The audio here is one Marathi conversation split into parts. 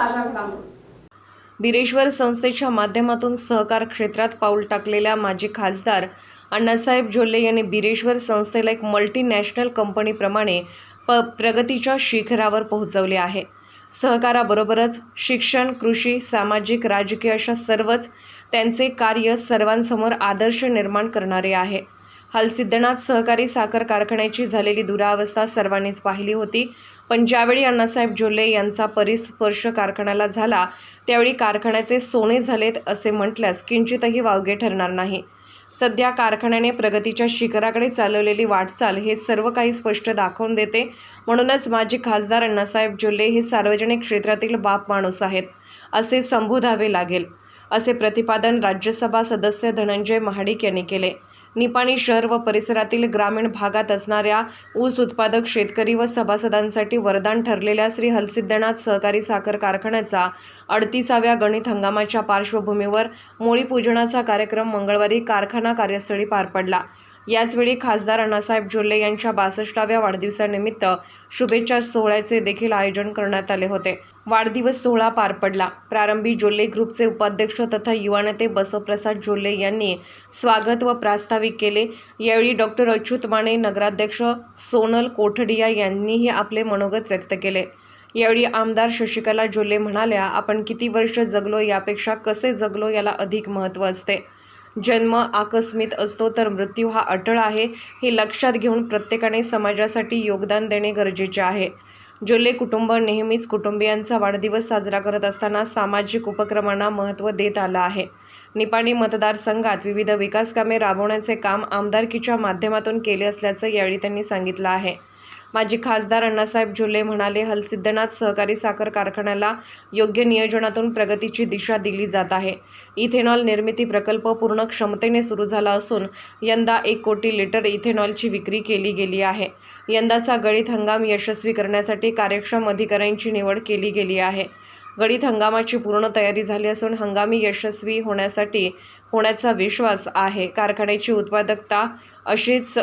ताज्या घडामोडी. बिरेश्वर संस्थेच्या माध्यमातून सहकार क्षेत्रात पाऊल टाकलेल्या माजी खासदार अण्णासाहेब जोल्ले यांनी बिरेश्वर संस्थेला एक मल्टीनॅशनल कंपनीप्रमाणे प प्रगतीच्या शिखरावर पोहोचवले आहे. सहकाराबरोबरच शिक्षण कृषी सामाजिक राजकीय अशा सर्वच त्यांचे कार्य सर्वांसमोर आदर्श निर्माण करणारे आहे. हलसिद्धनाथ सहकारी साखर कारखान्याची झालेली दुरावस्था सर्वांनीच पाहिली होती. पण ज्यावेळी अण्णासाहेब जोल्ले यांचा परिस्पर्श कारखान्याला झाला त्यावेळी कारखान्याचे सोने झालेत असे म्हटल्यास किंचितही वावगे ठरणार नाही. सध्या कारखान्याने प्रगतीच्या शिखराकडे चालवलेली वाटचाल हे सर्व काही स्पष्ट दाखवून देते. म्हणूनच माजी खासदार अण्णासाहेब जोल्ले हे सार्वजनिक क्षेत्रातील बाप माणूस आहेत असे संबोधावे लागेल असे प्रतिपादन राज्यसभा सदस्य धनंजय महाडिक यांनी केले. निपाणी शहर व परिसरातील ग्रामीण भागात असणाऱ्या ऊस उत्पादक शेतकरी व सभासदांसाठी वरदान ठरलेल्या श्री हलसिद्धनाथ सहकारी साखर कारखान्याचा अडतीसाव्या गणित हंगामाच्या पार्श्वभूमीवर मोळी पूजनाचा कार्यक्रम मंगळवारी कारखाना कार्यस्थळी पार पडला. याचवेळी खासदार अण्णासाहेब झुल्ले यांच्या बासष्टाव्या वाढदिवसानिमित्त शुभेच्छा सोहळ्याचे देखील आयोजन करण्यात आले होते. वाढदिवस सोहळा पार पडला. प्रारंभी जोल्ले ग्रुपचे उपाध्यक्ष तथा युवा नेते बसवप्रसाद जोल्ले यांनी स्वागत व प्रास्ताविक केले. यावेळी डॉक्टर अच्युत माने नगराध्यक्ष सोनल कोठडिया यांनीही आपले मनोगत व्यक्त केले. यावेळी आमदार शशिकला जोल्ले म्हणाल्या आपण किती वर्ष जगलो यापेक्षा कसे जगलो याला अधिक महत्त्व असते. जन्म आकस्मित असतो तर मृत्यू हा अटळ आहे. हे लक्षात घेऊन प्रत्येकाने समाजासाठी योगदान देणे गरजेचे आहे. जोल्ले कुटुंब नेहमीच कुटुंबियांचा वाढदिवस साजरा करत असताना सामाजिक उपक्रमांना महत्त्व देत आलं आहे. निपाणी मतदारसंघात विविध विकासकामे राबवण्याचे काम आमदारकीच्या माध्यमातून केले असल्याचं यावेळी त्यांनी सांगितलं आहे. माजी खासदार अण्णासाहेब जोल्ले म्हणाले हलसिद्धनाथ सहकारी साखर कारखान्याला योग्य नियोजनातून प्रगतीची दिशा दिली जात आहे. इथेनॉल निर्मिती प्रकल्प पूर्ण क्षमतेने सुरू झाला असून यंदा एक कोटी लिटर इथेनॉलची विक्री केली गेली आहे. यंदाचा गळीत हंगाम यशस्वी करण्यासाठी कार्यक्षम अधिकाऱ्यांची निवड केली गेली आहे. गळीत हंगामाची पूर्ण तयारी झाली असून हंगामी यशस्वी होण्यासाठी होण्याचा विश्वास आहे. कारखान्याची उत्पादकता अशीच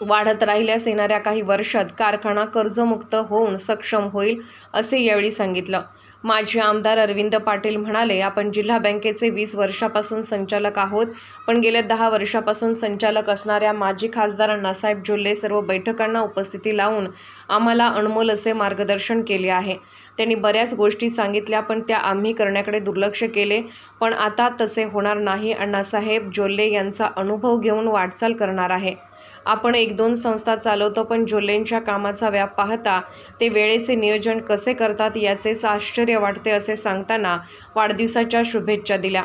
वाढत राहिल्यास येणाऱ्या काही वर्षात कारखाना कर्जमुक्त होऊन सक्षम होईल असे यावेळी सांगितलं. माजी आमदार अरविंद पाटील म्हणाले आपण जिल्हा बँकेचे वीस वर्षापासून संचालक आहोत पण गेल्या दहा वर्षापासून संचालक असणाऱ्या माजी खासदार अण्णासाहेब जोल्ले सर्व बैठकांना उपस्थिती लावून आम्हाला अनमोल असे मार्गदर्शन केले आहे. त्यांनी बऱ्याच गोष्टी सांगितल्या पण त्या आम्ही करण्याकडे दुर्लक्ष केले. पण आता तसे होणार नाही. अण्णासाहेब जोल्ले यांचा अनुभव घेऊन वाटचाल करणार आहे. आपण एक दोन संस्था चालवतो पण जोल्लेंच्या कामाचा व्याप पाहता ते वेळेचे नियोजन कसे करतात याचेच आश्चर्य वाटते असे सांगताना वाढदिवसाच्या शुभेच्छा दिल्या.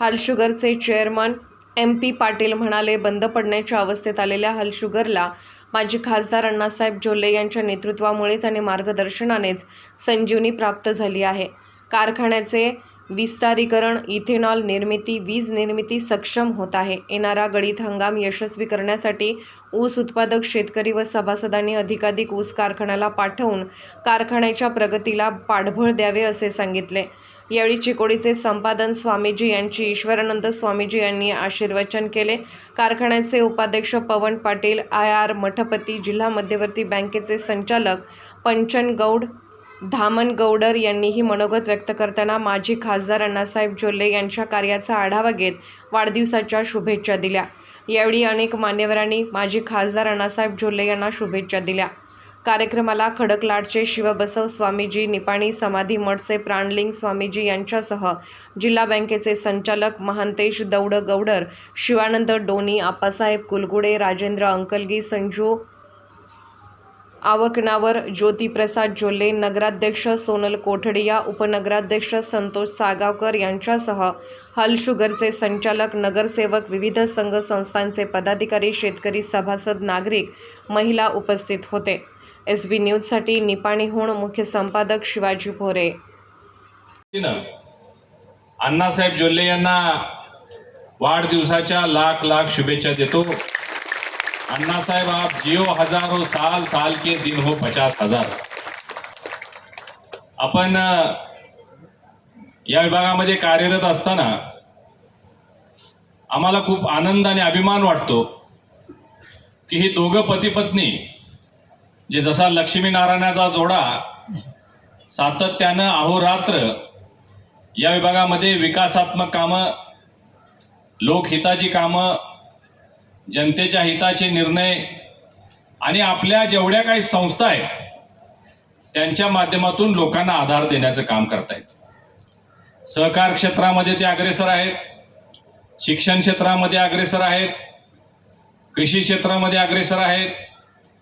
हालशुगरचे चेअरमन एम पी पाटील म्हणाले बंद पडण्याच्या अवस्थेत आलेल्या हलशुगरला माजी खासदार अण्णासाहेब जोल्ले यांच्या नेतृत्वामुळेच आणि मार्गदर्शनानेच संजीवनी प्राप्त झाली आहे. कारखान्याचे विस्तारीकरण इथेनॉल निर्मिती वीज निर्मिती सक्षम होत आहे. येणारा गळीत हंगाम यशस्वी करण्यासाठी ऊस उत्पादक शेतकरी व सभासदांनी अधिकाधिक ऊस कारखान्याला पाठवून कारखान्याच्या प्रगतीला पाठबळ द्यावे असे सांगितले. यावेळी चिकोडीचे संपादन स्वामीजी यांची ईश्वरानंद स्वामीजी यांनी आशीर्वचन केले. कारखान्याचे उपाध्यक्ष पवन पाटील आय आर मठपती जिल्हा मध्यवर्ती बँकेचे संचालक पंचन गौड धामनगौडर यांनीही मनोगत व्यक्त करताना माजी खासदार अण्णासाहेब जोल्ले यांच्या कार्याचा आढावा घेत वाढदिवसाच्या शुभेच्छा दिल्या. यावेळी अनेक मान्यवरांनी माजी खासदार अण्णासाहेब जोल्ले यांना शुभेच्छा दिल्या. कार्यक्रमाला खडकलाटचे शिवबसव स्वामीजी निपाणी समाधी मठचे प्राणलिंग स्वामीजी यांच्यासह जिल्हा बँकेचे संचालक महांतेश दौड गौडर शिवानंद डोनी आप्पासाहेब कुलगुडे राजेंद्र अंकलगी संजू आवकनावर ज्योतिप्रसाद जोल्ले नगराध्यक्ष सोनल कोठडिया उपनगराध्यक्ष संतोष सागावकर यांच्यासह हल शुगरचे संचालक नगरसेवक विविध संघ संस्थांचे पदाधिकारी शेतकरी सभासद नागरिक महिला उपस्थित होते. एस बी न्यूजसाठी निपाणीहून मुख्य संपादक शिवाजी भोरे. अण्णासाहेब जोल्ले यांना वाढदिवसाच्या लाख लाख शुभेच्छा देतो. अण्णासाहेब आप जियो हजारो साल साल के दिन हो पचास हजार। आपण या विभागामध्ये कार्यरत असताना आम्हाला खूप आनंद आणि अभिमान वाटतो की ही दोघं पती पत्नी जे जसा लक्ष्मीनारायणाचा जोडा सातत्यानं अहोरात्र या विभागामध्ये विकासात्मक कामं लोकहिताची कामं जनतेच्या हिताचे निर्णय आणि आपल्या जेवढ्या काही संस्था आहेत त्यांच्या माध्यमातून लोकांना आधार देण्याचं काम करतायत. सहकार क्षेत्रामध्ये ते अग्रेसर आहेत शिक्षण क्षेत्रामध्ये अग्रेसर आहेत कृषी क्षेत्रामध्ये अग्रेसर आहेत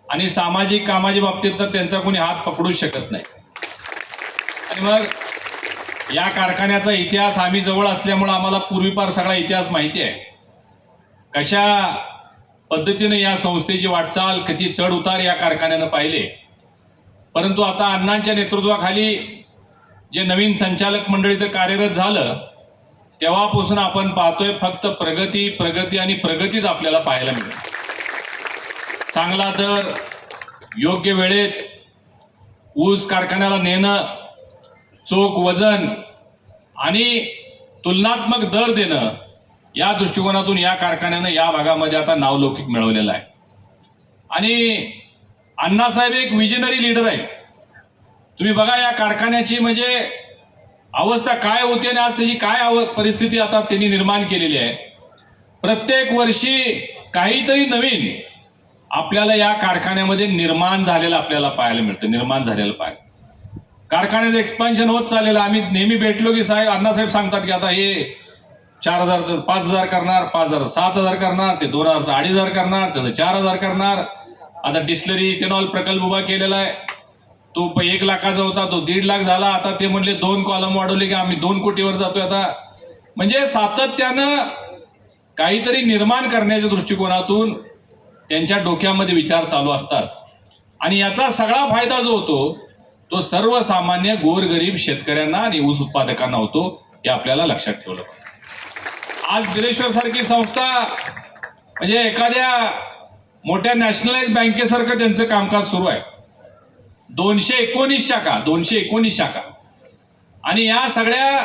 आणि सामाजिक कामाच्या बाबतीत तर त्यांचा कोणी हात पकडूच शकत नाही. आणि मग या कारखान्याचा इतिहास आम्ही जवळ असल्यामुळं आम्हाला पूर्वीपार सगळा इतिहास माहिती आहे. कशा पद्धतीने या संस्थेची वाटचाल किती चढ उतार या कारखान्यानं पाहिले? परंतु आता अण्णांच्या नेतृत्वाखाली जे नवीन संचालक मंडळ कार्यरत झालं तेव्हापासून आपण पाहतोय फक्त प्रगती प्रगती आणि प्रगतीच आपल्याला पाहायला मिळते चांगला दर योग्य वेळेत ऊस कारखान्याला नेणं चोख वजन आणि तुलनात्मक दर देणं या दृष्टिकोनातून या कारखान्यानं या भागामध्ये आता नावलौकिक मिळवलेलं आहे. आणि अण्णासाहेब एक विजनरी लीडर आहे तुम्ही बघा या कारखान्याची म्हणजे अवस्था काय होती आणि आज त्याची काय अव परिस्थिती आता त्यांनी निर्माण केलेली आहे. प्रत्येक वर्षी काहीतरी नवीन आपल्याला या कारखान्यामध्ये निर्माण झालेलं आपल्याला पाहायला मिळतं निर्माण झालेलं पाहायला. कारखान्याचं एक्सपान्शन होत चाललेलं आम्ही नेहमी भेटलो की साहेब अण्णासाहेब सांगतात की आता हे चार हजारचं पाच हजार करणार पाच हजार सात हजार करणार ते दोन हजारचं अडीच हजार करणार त्याचं चार हजार करणार. आता डिस्लरी इथेनॉल प्रकल्प उभा केलेला आहे. तो प- एक लाखाचा होता तो दीड लाख झाला. आता ते म्हणले दोन कॉलम वाढवले की आम्ही दोन कोटीवर जातोय आता. म्हणजे सातत्यानं काहीतरी निर्माण करण्याच्या दृष्टिकोनातून त्यांच्या डोक्यामध्ये विचार चालू असतात. आणि याचा सगळा फायदा जो होतो तो सर्वसामान्य गोरगरीब शेतकऱ्यांना आणि ऊस उत्पादकांना होतो हे आपल्याला लक्षात ठेवलं पाहिजे. आज बिरेश्वर सारखी संस्था म्हणजे एखाद्या मोठ्या नॅशनलाइज बँकेसारखं त्यांचं कामकाज सुरू आहे. दोनशे एकोणीस शाखा दोनशे एकोणीस शाखा. आणि या सगळ्या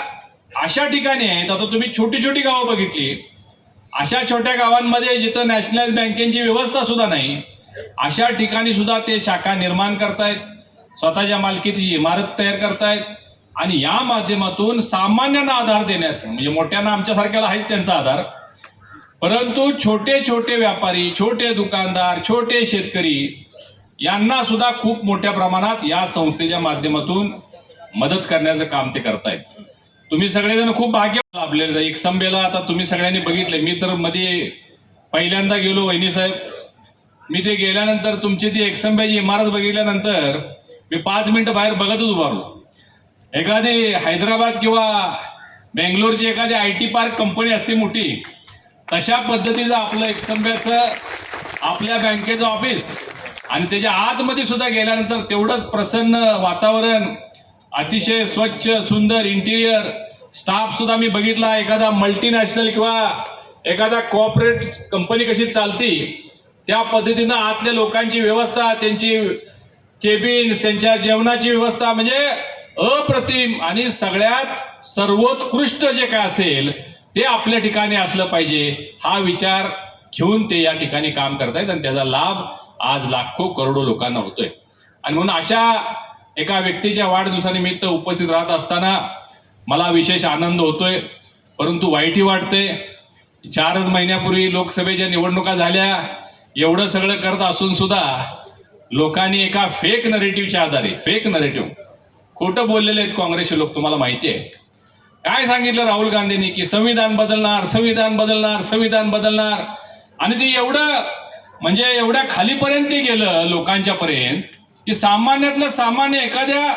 अशा ठिकाणी आहेत आता तुम्ही छोटी छोटी गावं बघितली अशा छोट्या गावांमध्ये जिथं नॅशनलाइज बँकेची व्यवस्था सुद्धा नाही अशा ठिकाणी सुद्धा ते शाखा निर्माण करतायत स्वतःच्या मालकीची इमारत तयार करतायत आणि या माध्यमातून सामान्यांना आधार देण्याचं म्हणजे मोठ्यांना आमच्यासारख्याला आहेच त्यांचा आधार. परंतु छोटे छोटे व्यापारी छोटे दुकानदार छोटे शेतकरी यांना सुद्धा खूप मोठ्या प्रमाणात या संस्थेच्या माध्यमातून मदत करण्याचं काम ते करतायत. तुम्ही सगळेजण खूप भाग्य लाभलेले एक संभेला आता तुम्ही सगळ्यांनी बघितले. मी तर मध्ये पहिल्यांदा गेलो वहिनी साहेब. मी ते गेल्यानंतर तुमची ती एकसंब्याची इमारत बघितल्यानंतर मी पाच मिनिटं बाहेर बघतच उभारलो. एखादी हैदराबाद किंवा बेंगलोरची एखादी आय टी पार्क कंपनी असते मोठी तशा पद्धतीचं आपलं एकसंब्याचं आपल्या बँकेचं ऑफिस आणि त्याच्या आतमध्ये सुद्धा गेल्यानंतर तेवढंच प्रसन्न वातावरण अतिशय स्वच्छ सुंदर इंटिरियर स्टाफ सुद्धा मी बघितला. एखादा मल्टीनॅशनल किंवा एखादा कॉपरेट कंपनी कशी चालती त्या पद्धतीनं आतल्या लोकांची व्यवस्था त्यांची केबिन्स त्यांच्या जेवणाची व्यवस्था म्हणजे अप्रतिम आणि सगळ्यात सर्वोत्कृष्ट जे काय असेल ते आपल्या ठिकाणी असलं पाहिजे. हा विचार घेऊन ते या ठिकाणी काम करतायत आणि त्याचा लाभ आज लाखो करोडो लोकांना होतोय. आणि म्हणून अशा एका व्यक्तीच्या वाढदिवसानिमित्त उपस्थित राहत असताना मला विशेष आनंद होतोय. परंतु वाईटही वाटते चारच महिन्यापूर्वी लोकसभेच्या निवडणुका झाल्या. एवढं सगळं करत असून सुद्धा लोकांनी एका फेक नरेटिव्हच्या आधारे फेक नरेटिव्ह खोटं बोललेले आहेत काँग्रेसचे लोक तुम्हाला माहिती आहे. काय सांगितलं राहुल गांधींनी की संविधान बदलणार संविधान बदलणार संविधान बदलणार? आणि ते एवढं म्हणजे एवढ्या खालीपर्यंत ते गेलं लोकांच्या पर्यंत की सामान्यातलं सामान्य एखाद्या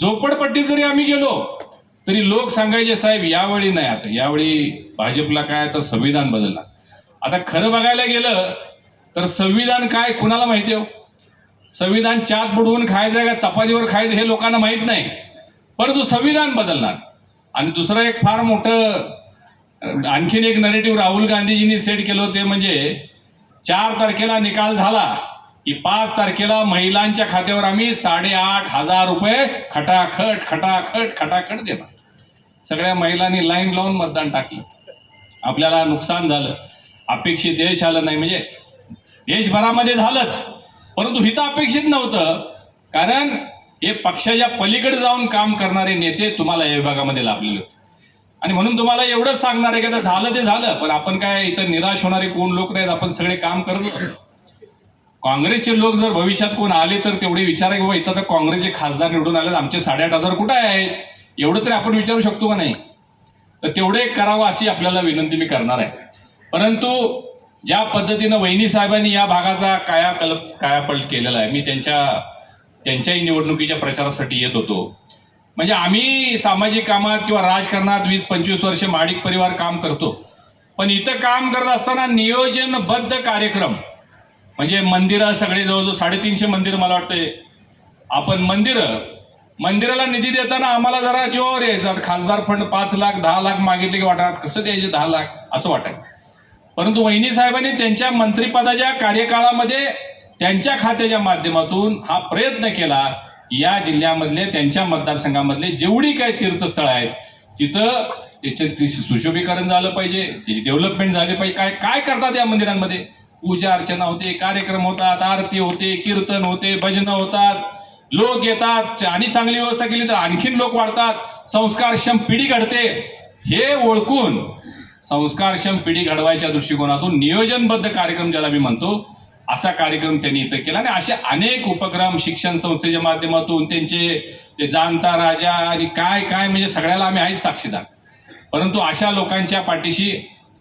झोपडपट्टीत जरी आम्ही गेलो तरी लोक सांगायचे साहेब यावेळी नाही आता. यावेळी भाजपला काय तर संविधान बदलणार? आता खरं बघायला गेलं तर संविधान काय कुणाला माहिती हो? संविधान चात बुडवून खायचं आहे का? चपातीवर खायचं हे लोकांना माहीत नाही. परंतु संविधान बदलणार. आणि दुसरं एक फार मोठं आणखीन एक नरेटिव्ह राहुल गांधीजींनी सेट केलं होते म्हणजे चार तारखेला निकाल झाला की पाच तारखेला महिलांच्या खात्यावर आम्ही साडेआठ हजार रुपये खटाखट खटाखट खटाखट देणार. सगळ्या महिलांनी लाईन लावून मतदान टाकलं. आपल्याला नुकसान झालं. अपेक्षित देश आलं नाही. म्हणजे देशभरामध्ये झालंच. परंतु हिथं अपेक्षित नव्हतं. कारण हे पक्षाच्या पलीकडे जाऊन काम करणारे नेते तुम्हाला या विभागामध्ये लाभलेले होते. आणि म्हणून तुम्हाला एवढंच सांगणार आहे की आता झालं ते झालं पण आपण काय इथं निराश होणारे कोण लोक नाहीत आपण सगळे काम करत काँग्रेसचे लोक जर भविष्यात कोण आले तर तेवढे विचार की बाबा इथं तर काँग्रेसचे खासदार निवडून आले आमचे साडेआठ हजार कुठे आहेत एवढं तरी आपण विचारू शकतो का नाही? तर तेवढे करावं अशी आपल्याला विनंती मी करणार आहे. परंतु ज्या पद्धतीनं वहिनी साहेबांनी या भागाचा कायाकल्प कायापलट केलेला आहे मी त्यांच्या त्यांच्याही निवडणुकीच्या प्रचारासाठी येत होतो. म्हणजे आम्ही सामाजिक कामात किंवा राजकारणात वीस पंचवीस वर्ष माडिक परिवार काम करतो. पण इथं काम करत असताना नियोजनबद्ध कार्यक्रम म्हणजे मंदिरं सगळे जवळजवळ साडेतीनशे मंदिर मला वाटते आपण मंदिरं मंदिराला निधी देताना आम्हाला जरा जोर यायचा. खासदार फंड पाच लाख दहा लाख मागितले की वाटतात कसं द्यायचे दहा लाख असं वाटायचं. परंतु वहिनी साहेबांनी त्यांच्या मंत्रिपदाच्या कार्यकाळामध्ये त्यांच्या खात्याच्या माध्यमातून हा प्रयत्न केला या जिल्ह्यामधले त्यांच्या मतदारसंघामधले जेवढी काही तीर्थस्थळ आहेत तिथं त्याचे सुशोभीकरण झालं पाहिजे त्याची डेव्हलपमेंट झाली पाहिजे. काय काय करतात या मंदिरांमध्ये? पूजा अर्चना होते कार्यक्रम होतात आरती होते कीर्तन होते भजनं होतात. लोक येतात आणि चांगली व्यवस्था केली तर आणखीन लोक वाढतात. संस्कारक्षम पिढी घडते. हे ओळखून संस्कारक्षम पिढी घडवायच्या दृष्टिकोनातून नियोजनबद्ध कार्यक्रम ज्याला मी म्हणतो असा कार्यक्रम त्यांनी इथं केला आणि असे अनेक उपक्रम शिक्षण संस्थेच्या माध्यमातून त्यांचे ते जाणता राजा आणि काय काय म्हणजे सगळ्याला आम्ही आहेच साक्षीदार परंतु अशा लोकांच्या पाठीशी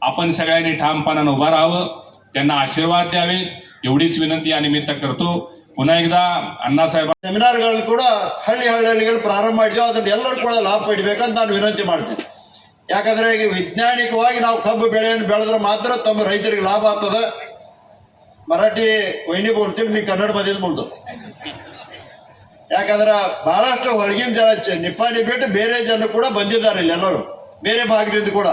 आपण सगळ्यांनी ठामपणानं उभं राहावं त्यांना आशीर्वाद द्यावे एवढीच विनंती या निमित्त करतो पुन्हा एकदा अण्णासाहेब ಸೆಮಿನಾರ್ಗಳು ಕೂಡ ಹಳ್ಳಿ ಹಳ್ಳಿಗಳು ಪ್ರಾರಂಭ ಮಾಡಿದ್ವಿ ಅದನ್ನ ಎಲ್ಲರೂ ಕೂಡ ಲಾಭ ಪಡಿಬೇಕಂತ ನಾನು ವಿನಂತಿ ಮಾಡ್ತೀನಿ ಯಾಕಂದ್ರೆ ಈಗ ವೈಜ್ಞಾನಿಕವಾಗಿ ನಾವು ಕಬ್ಬು ಬೆಳೆಯನ್ನು ಬೆಳೆದ್ರೆ ಮಾತ್ರ ತಮ್ಮ ರೈತರಿಗೆ ಲಾಭ ಆಗ್ತದೆ. ಮರಾಠಿ ವೈನಿ ಬೋಲ್ತೀವಿ ನೀವು ಕನ್ನಡ ಬದಿಸ್ಬೋದು ಯಾಕಂದ್ರೆ ಬಹಳಷ್ಟು ಹೊರಗಿನ ಜನ ನಿಪ್ಪಾಣಿ ಬಿಟ್ಟು ಬೇರೆ ಜನ ಕೂಡ ಬಂದಿದ್ದಾರೆ ಇಲ್ಲಿ ಎಲ್ಲರೂ. ಬೇರೆ ಭಾಗದಿಂದ ಕೂಡ.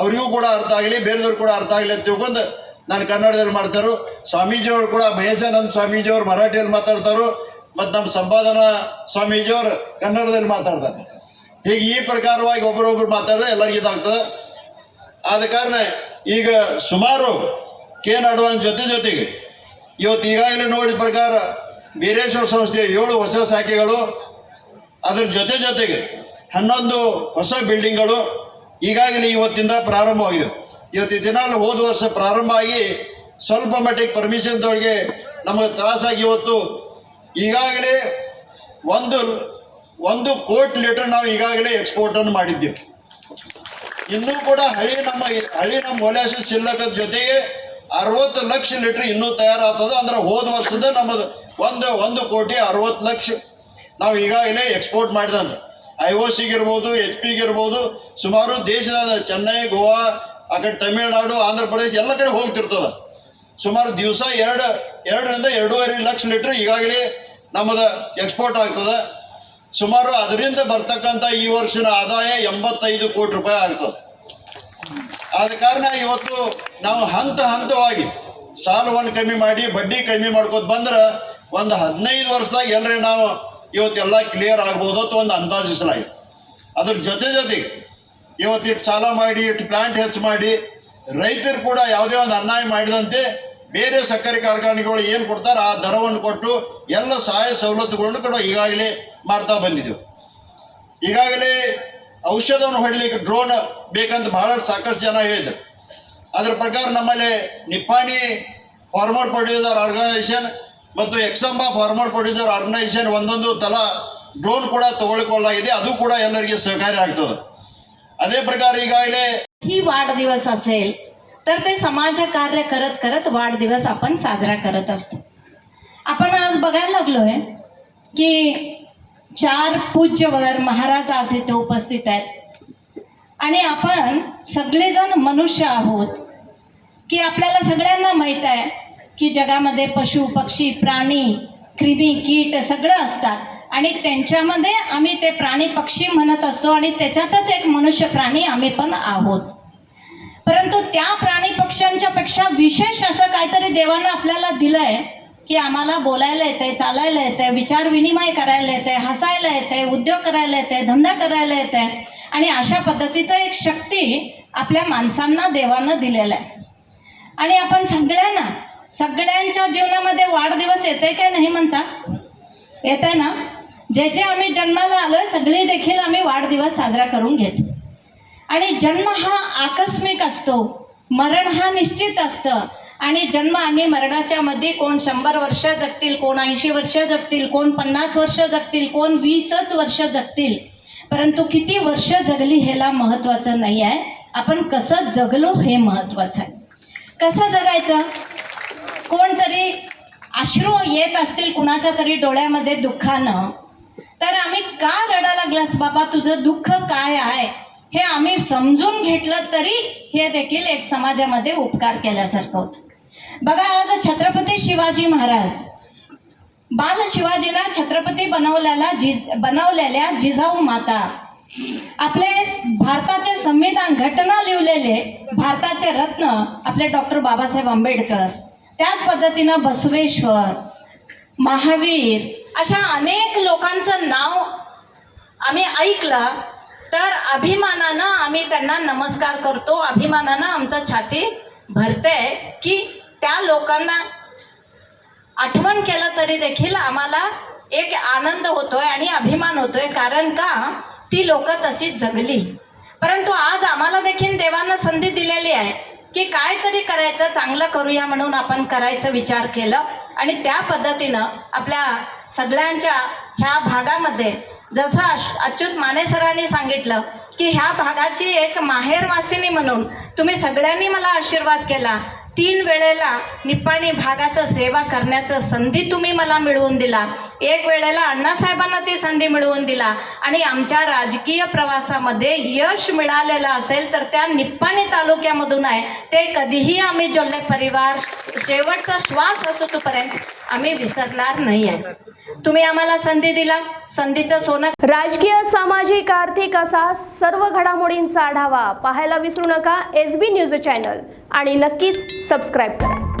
ಅವರಿಗೂ ಕೂಡ ಅರ್ಥ ಆಗಲಿ ಬೇರೆದವ್ರು ಕೂಡ ಅರ್ಥ ಆಗಲಿ ಅಂತ ತಿಳ್ಕೊಂಡು ನಾನು ಕನ್ನಡದಲ್ಲಿ ಮಾಡ್ತಾರೋ. ಸ್ವಾಮೀಜಿಯವರು ಕೂಡ, ಮಹೇಶಾನಂದ ಸ್ವಾಮೀಜಿಯವರು ಮರಾಠಿಯಲ್ಲಿ ಮಾತಾಡ್ತಾರೋ. ಮತ್ತು ನಮ್ಮ ಸಂಪಾದನಾ ಸ್ವಾಮೀಜಿಯವರು ಕನ್ನಡದಲ್ಲಿ ಮಾತಾಡ್ತಾರೆ. ಹೀಗೆ ಈ ಪ್ರಕಾರವಾಗಿ ಒಬ್ಬರೊಬ್ರು ಮಾತಾಡಿದ್ರೆ ಎಲ್ಲರಿಗೂ ಇದಾಗ್ತದೆ. ಆದ ಕಾರಣ ಈಗ ಸುಮಾರು ಕೇನ್ ಅಡ್ವಾನ್ಸ್ ಜೊತೆ ಜೊತೆಗೆ ಇವತ್ತು ಈಗಾಗಲೇ ನೋಡಿದ ಪ್ರಕಾರ ಬೀರೇಶ್ವರ ಸಂಸ್ಥೆಯ ಏಳು ಹೊಸ ಶಾಖೆಗಳು, ಅದರ ಜೊತೆ ಜೊತೆಗೆ ಹನ್ನೊಂದು ಹೊಸ ಬಿಲ್ಡಿಂಗ್ಗಳು ಈಗಾಗಲೇ ಇವತ್ತಿಂದ ಪ್ರಾರಂಭವಾಗಿದೆ. ಇವತ್ತು ದಿನ ಹೋದ ವರ್ಷ ಪ್ರಾರಂಭ ಆಗಿ ಸ್ವಲ್ಪ ಮಟ್ಟಿಗೆ ಪರ್ಮಿಷನ್ ತೊಳಗೆ ನಮಗೆ ತ್ರಾಸಾಗಿ ಇವತ್ತು ಈಗಾಗಲೇ ಒಂದು ಒಂದು ಕೋಟಿ ಲೀಟರ್ ನಾವು ಈಗಾಗಲೇ ಎಕ್ಸ್ಪೋರ್ಟನ್ನು ಮಾಡಿದ್ದೇವೆ. ಇನ್ನೂ ಕೂಡ ಹಳಿ ನಮ್ಮ ಹಳಿ ನಮ್ಮ ಮೊಲಾಸಿಸ್ ಸಿಲ್ಲಕದ ಜೊತೆಗೆ ಅರವತ್ತು ಲಕ್ಷ ಲೀಟರ್ ಇನ್ನೂ ತಯಾರಾಗ್ತದ. ಅಂದ್ರೆ ಹೋದ ವರ್ಷದ ನಮ್ಮದು ಒಂದು ಒಂದು ಕೋಟಿ ಅರವತ್ತು ಲಕ್ಷ ನಾವು ಈಗಾಗಲೇ ಎಕ್ಸ್ಪೋರ್ಟ್ ಮಾಡಿದಂದ್ರೆ ಐ ಒ ಸಿಗಿರ್ಬೋದು ಎಚ್ ಪಿಗಿರ್ಬೋದು ಸುಮಾರು ದೇಶದ ಚೆನ್ನೈ, ಗೋವಾ, ಆ ಕಡೆ ತಮಿಳುನಾಡು, ಆಂಧ್ರ ಪ್ರದೇಶ ಎಲ್ಲ ಕಡೆ ಹೋಗ್ತಿರ್ತದೆ. ಸುಮಾರು ದಿವಸ ಎರಡು, ಎರಡರಿಂದ ಎರಡೂವರೆ ಲಕ್ಷ ಲೀಟರ್ ಈಗಾಗಲೇ ನಮ್ಮದು ಎಕ್ಸ್ಪೋರ್ಟ್ ಆಗ್ತದೆ. ಸುಮಾರು ಅದರಿಂದ ಬರ್ತಕ್ಕಂಥ ಈ ವರ್ಷದ ಆದಾಯ ಎಂಬತ್ತೈದು ಕೋಟಿ ರೂಪಾಯಿ ಆಗ್ತದೆ. ಆದ ಕಾರಣ ಇವತ್ತು ನಾವು ಹಂತ ಹಂತವಾಗಿ ಸಾಲವನ್ನು ಕಮ್ಮಿ ಮಾಡಿ, ಬಡ್ಡಿ ಕಮ್ಮಿ ಮಾಡ್ಕೋತ ಬಂದ್ರೆ ಒಂದು ಹದಿನೈದು ವರ್ಷದಾಗ ಎಲ್ಲರೇ ನಾವು ಇವತ್ತೆಲ್ಲ ಕ್ಲಿಯರ್ ಆಗ್ಬೋದು ಅಂತ ಒಂದು ಅಂದಾಜಿಸಲಾಗಿದೆ ಅದ್ರ ಜೊತೆ ಜೊತೆಗೆ ಇವತ್ತು ಇಟ್ಟು ಸಾಲ ಮಾಡಿ ಇಟ್ಟು ಪ್ಲಾಂಟ್ ಹೆಚ್ಚು ಮಾಡಿ ರೈತರು ಕೂಡ ಯಾವುದೇ ಒಂದು ಅನ್ಯಾಯ ಮಾಡಿದಂತೆ ಬೇರೆ ಸಕ್ಕರೆ ಕಾರ್ಖಾನೆಗಳು ಏನು ಕೊಡ್ತಾರೆ ಆ ದರವನ್ನು ಕೊಟ್ಟು ಎಲ್ಲ ಸಹಾಯ ಸವಲತ್ತುಗಳನ್ನು ಕೂಡ ಈಗಾಗಲೇ ಮಾಡ್ತಾ ಬಂದಿದ್ದೆವು ಈಗಾಗಲೇ ಔಷಧವನ್ನು ಹೊಡಲಿಕ್ಕೆ ಡ್ರೋನ್ ಬೇಕಂತ ಭಾಳ ಸಾಕಷ್ಟು ಜನ ಹೇಳಿದರು. ಅದರ ಪ್ರಕಾರ ನಮ್ಮಲ್ಲಿ ನಿಪ್ಪಾಣಿ ಫಾರ್ಮರ್ ಪ್ರೊಡ್ಯೂಸರ್ ಆರ್ಗನೈಸೇಷನ್ ಮತ್ತು ಎಕ್ಸಂಬಾ ಫಾರ್ಮರ್ ಪ್ರೊಡ್ಯೂಸರ್ ಆರ್ಗನೈಸೇಷನ್ ಒಂದೊಂದು ತಲ ಡ್ರೋನ್ ಕೂಡ ತಗೊಳ್ಕೊಳ್ಳಲಾಗಿದೆ. ಅದು ಕೂಡ ಎಲ್ಲರಿಗೆ ಸಹಕಾರಿ ಆಗ್ತದೆ. ಅದೇ ಪ್ರಕಾರ ಈಗಾಗಲೇ ಈ ವಾರ್ಡ್ ದಿವಸ ಸೇಲ್ तर ते समाज कार्य करत करत वाढदिवस आपण साजरा करत असतो. आपण आज बघायला लागलो आहे की चार पूज्यवर महाराज आज इथे उपस्थित आहेत. आणि आपण सगळेजण मनुष्य आहोत. की आपल्याला सगळ्यांना माहीत आहे की जगामध्ये पशु पक्षी प्राणी क्रिमी कीट सगळं असतात. आणि त्यांच्यामध्ये आम्ही ते प्राणी पक्षी म्हणत असतो आणि त्याच्यातच एक मनुष्य प्राणी आम्ही पण आहोत. परंतु त्या प्राणी पक्ष्यांच्या पेक्षा विशेष असं काहीतरी देवानं आपल्याला दिलं आहे की आम्हाला बोलायला येते चालायला येते विचार विनिमय करायला येते हसायला येते उद्योग करायला येते धंदा करायला येते आणि अशा पद्धतीचं एक शक्ती आपल्या माणसांना देवानं दिलेलं आहे. आणि आपण सगळ्यांना सगळ्यांच्या जीवनामध्ये वाढदिवस येते काय नाही म्हणता? येते आहे ना? जे जे आम्ही जन्माला आलो आहे सगळे देखील आम्ही वाढदिवस साजरा करून घेतो. आणि जन्म हा आकस्मिक असतो. मरण हा निश्चित असतं. आणि जन्म आणि मरणाच्या मध्ये कोण शंभर वर्ष जगतील कोण ऐंशी वर्ष जगतील कोण पन्नास वर्ष जगतील कोण वीसच वर्ष जगतील. परंतु किती वर्ष जगली ह्याला महत्त्वाचं नाही आहे. आपण कसं जगलो हे महत्त्वाचं आहे. कसं जगायचं? कोणतरी अश्रू येत असतील कुणाच्या तरी डोळ्यामध्ये दुःखानं. तर आम्ही का रडा लागलास बाबा? तुझं दुःख काय आहे? हे आम्ही समजून घेतलं तरी हे देखील एक समाजामध्ये उपकार केल्यासारखं होतं. बघा आज छत्रपती शिवाजी महाराज बाल शिवाजीला छत्रपती बनवलेला जिज बनवलेल्या जिजाऊ माता आपले भारताचे संविधान घटना लिहिलेले भारताचे रत्न आपले डॉक्टर बाबासाहेब आंबेडकर त्याच पद्धतीनं बसवेश्वर महावीर अशा अनेक लोकांचं नाव आम्ही ऐकलं. तर अभिमानानं आम्ही त्यांना नमस्कार करतो. अभिमानानं आमचं छाती भरते की त्या लोकांना आठवण केलं तरी देखील आम्हाला एक आनंद होतोय आणि अभिमान होतोय. कारण का? ती लोक तशी जगली. परंतु आज आम्हाला देखील देवांना संधी दिलेली आहे की काय तरी करायचं चांगलं करूया म्हणून आपण करायचं विचार केलं. आणि त्या पद्धतीनं आपल्या सगळ्यांच्या ह्या भागामध्ये जसं अश अच्युत माने सरांनी सांगितलं की ह्या भागाची एक माहेरवासिनी म्हणून तुम्ही सगळ्यांनी मला आशीर्वाद केला. तीन वेळेला निप्पाणी भागाचं सेवा करण्याचं संधी तुम्ही मला मिळवून दिला. एक वेळेला अण्णासाहेबांना ती संधी मिळवून दिला. आणि आमच्या राजकीय प्रवासामध्ये यश मिळालेलं असेल तर त्या निप्पाणी तालुक्यामधून आहे. ते कधीही आम्ही जोल्ले परिवार शेवटचा श्वास असो तोपर्यंत आम्ही विसरणार नाही आहे. तुम्ही आम्हाला संधी दिला. संधीचं सोनं राजकीय सामाजिक आर्थिक असा सर्व घडामोडींचा आढावा पाहायला विसरू नका. S B news channel. आणि नक्कीच सबस्क्राईब करा.